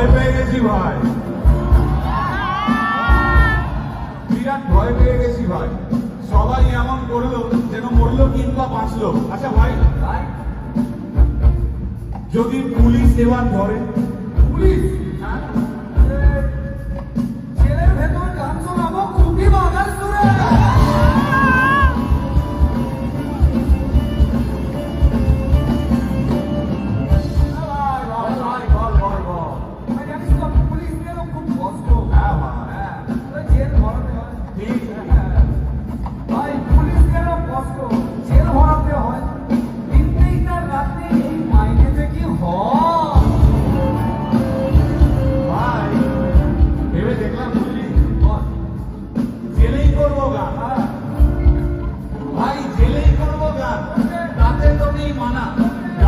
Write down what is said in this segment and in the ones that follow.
ভয় পেয়ে গেছি ভাই। বিরাট ভয় পেয়ে গেছি ভাই। সবাই এমন করল যেন মরলো কিংবা বাঁচলো। আচ্ছা ভাই ভাই যদি পুলিশ এবার ধরে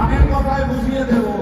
গানের কথায় বুঝিয়ে দেবো।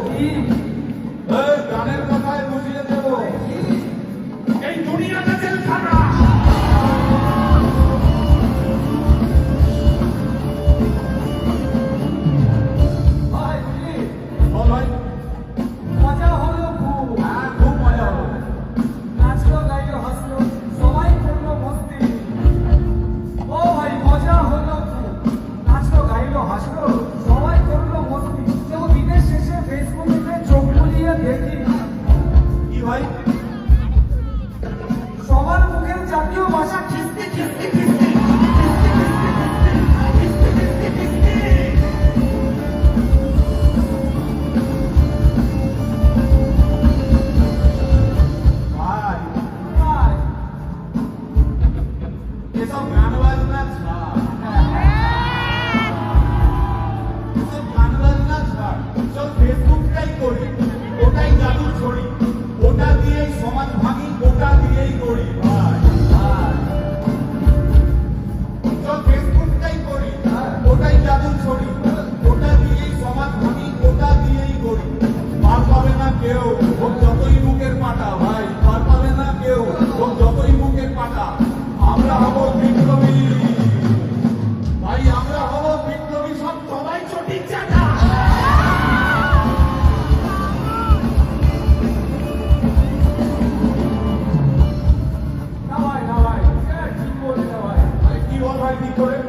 ভিতরে